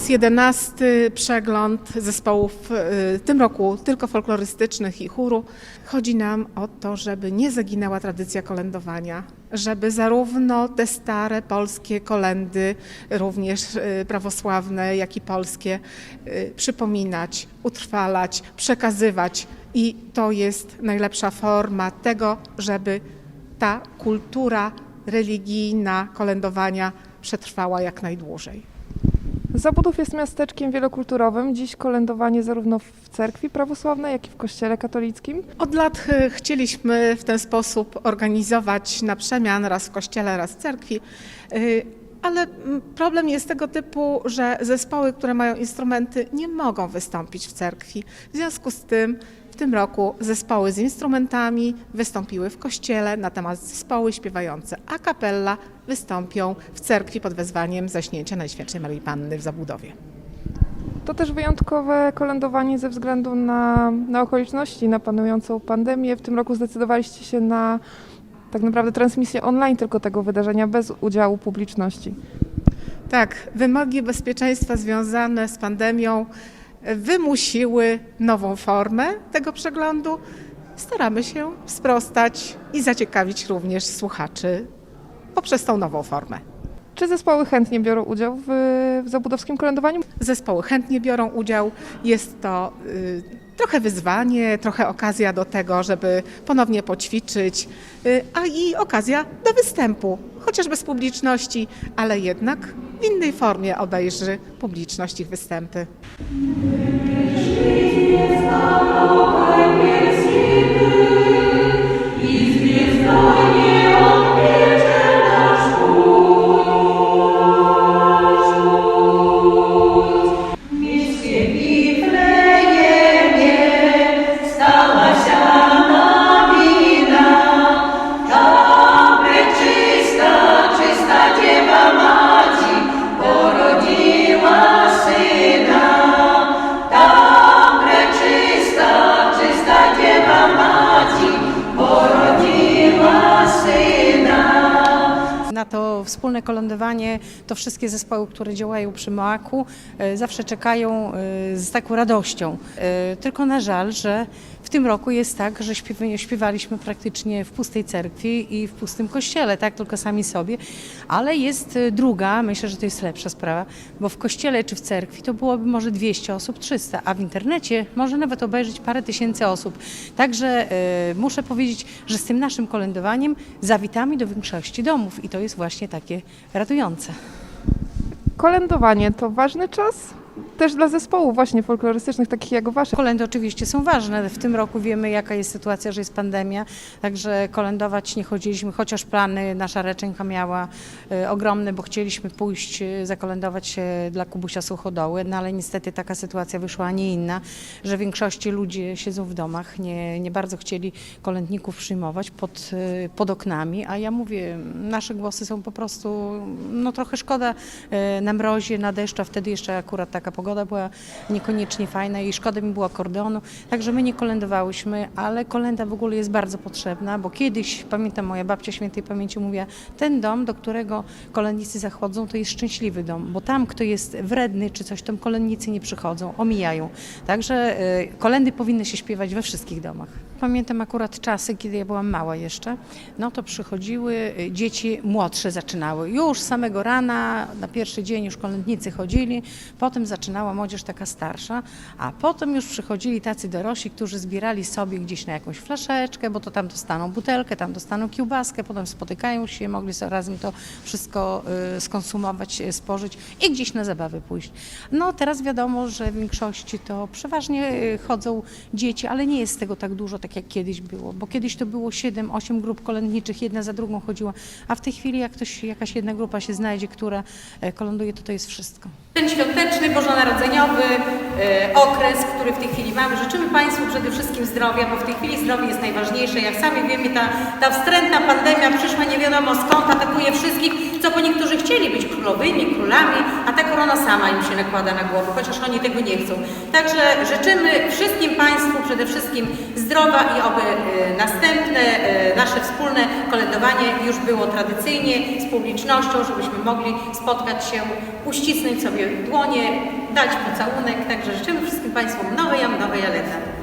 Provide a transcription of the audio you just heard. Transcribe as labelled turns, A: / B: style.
A: raz jedenasty przegląd zespołów y, w tym roku tylko folklorystycznych i chóru. Chodzi nam o to, żeby nie zaginęła tradycja kolędowania, żeby zarówno te stare polskie kolendy, również y, prawosławne, jak i polskie, y, przypominać, utrwalać, przekazywać. I to jest najlepsza forma tego, żeby ta kultura religijna kolędowania przetrwała jak najdłużej.
B: Zabudów jest miasteczkiem wielokulturowym. Dziś kolędowanie zarówno w cerkwi prawosławnej, jak i w kościele katolickim.
A: Od lat e, chcieliśmy w ten sposób organizować na przemian raz w kościele, raz w cerkwi, e, ale mm, problem jest tego typu, że zespoły, które mają instrumenty, nie mogą wystąpić w cerkwi. W związku z tym tym roku zespoły z instrumentami wystąpiły w kościele, natomiast zespoły śpiewające a cappella wystąpią w cerkwi pod wezwaniem zaśnięcia Najświętszej Maryi Panny w Zabudowie.
B: To też wyjątkowe kolędowanie ze względu na, na okoliczności, na panującą pandemię. W tym roku zdecydowaliście się na tak naprawdę transmisję online tylko tego wydarzenia bez udziału publiczności.
A: Tak, wymogi bezpieczeństwa związane z pandemią wymusiły nową formę tego przeglądu. Staramy się sprostać i zaciekawić również słuchaczy poprzez tą nową formę.
B: Czy zespoły chętnie biorą udział w, w zabudowskim kolędowaniu?
A: Zespoły chętnie biorą udział. Jest to y, trochę wyzwanie, trochę okazja do tego, żeby ponownie poćwiczyć, y, a i okazja do występu, chociaż bez publiczności, ale jednak w innej formie obejrzy publiczność ich występy.
C: Na wspólne kolędowanie to wszystkie zespoły, które działają przy Moaku, e, zawsze czekają e, z taką radością. E, Tylko na żal, że w tym roku jest tak, że śpiewa- śpiewaliśmy praktycznie w pustej cerkwi i w pustym kościele, tak tylko sami sobie. Ale jest druga, myślę, że to jest lepsza sprawa, bo w kościele czy w cerkwi to byłoby może 200 osób, 300, a w internecie może nawet obejrzeć parę tysięcy osób. Także muszę powiedzieć, że z tym naszym kolędowaniem zawitamy do większości domów i to jest właśnie takie radujące.
B: Kolędowanie to ważny czas też dla zespołów właśnie folklorystycznych, takich jak wasze.
C: Kolendy oczywiście są ważne. W tym roku wiemy, jaka jest sytuacja, że jest pandemia, także kolędować nie chodziliśmy, chociaż plany nasza Reczynka miała e, ogromne, bo chcieliśmy pójść e, zakolędować e, dla Kubusia Suchodoły, no ale niestety taka sytuacja wyszła, a nie inna, że większości ludzie siedzą w domach, nie, nie bardzo chcieli kolędników przyjmować pod, e, pod oknami, a ja mówię, nasze głosy są po prostu, no trochę szkoda e, na mrozie, na deszczu, wtedy jeszcze akurat taka pogoda była niekoniecznie fajna i szkoda mi było akordeonu, także my nie kolędowałyśmy, ale kolenda w ogóle jest bardzo potrzebna, bo kiedyś, pamiętam moja babcia świętej pamięci mówiła, ten dom, do którego kolędnicy zachodzą, to jest szczęśliwy dom, bo tam kto jest wredny czy coś, tam kolędnicy nie przychodzą, omijają. Także y, kolendy powinny się śpiewać we wszystkich domach. Pamiętam akurat czasy, kiedy ja byłam mała jeszcze, no to przychodziły y, dzieci młodsze zaczynały. Już samego rana, na pierwszy dzień już kolędnicy chodzili, potem zaczynała młodzież taka starsza, a potem już przychodzili tacy dorośli, którzy zbierali sobie gdzieś na jakąś flaszeczkę, bo to tam dostaną butelkę, tam dostaną kiełbaskę, potem spotykają się, mogli sobie razem to wszystko y, skonsumować, y, spożyć i gdzieś na zabawy pójść. No teraz wiadomo, że w większości to przeważnie chodzą dzieci, ale nie jest tego tak dużo, tak jak kiedyś było, bo kiedyś to było 7-8 grup kolędniczych, jedna za drugą chodziła, a w tej chwili jak ktoś, jakaś jedna grupa się znajdzie, która e, kolęduje, to to jest wszystko. Ten świąteczny, bożonarodzeniowy e, okres, który w tej chwili mamy. Życzymy Państwu przede wszystkim zdrowia, bo w tej chwili zdrowie jest najważniejsze. Jak sami wiemy, ta, ta wstrętna pandemia przyszła nie wiadomo skąd, atakuje wszystkich, co po niektórzy chcieli być królowymi, królami, ta korona sama im się nakłada na głowę, chociaż oni tego nie chcą. Także życzymy wszystkim Państwu przede wszystkim zdrowia i oby e, następne e, nasze wspólne kolędowanie już było tradycyjnie z publicznością, żebyśmy mogli spotkać się, uścisnąć sobie dłonie, dać pocałunek. Także życzymy wszystkim Państwu nowej, nowej lata.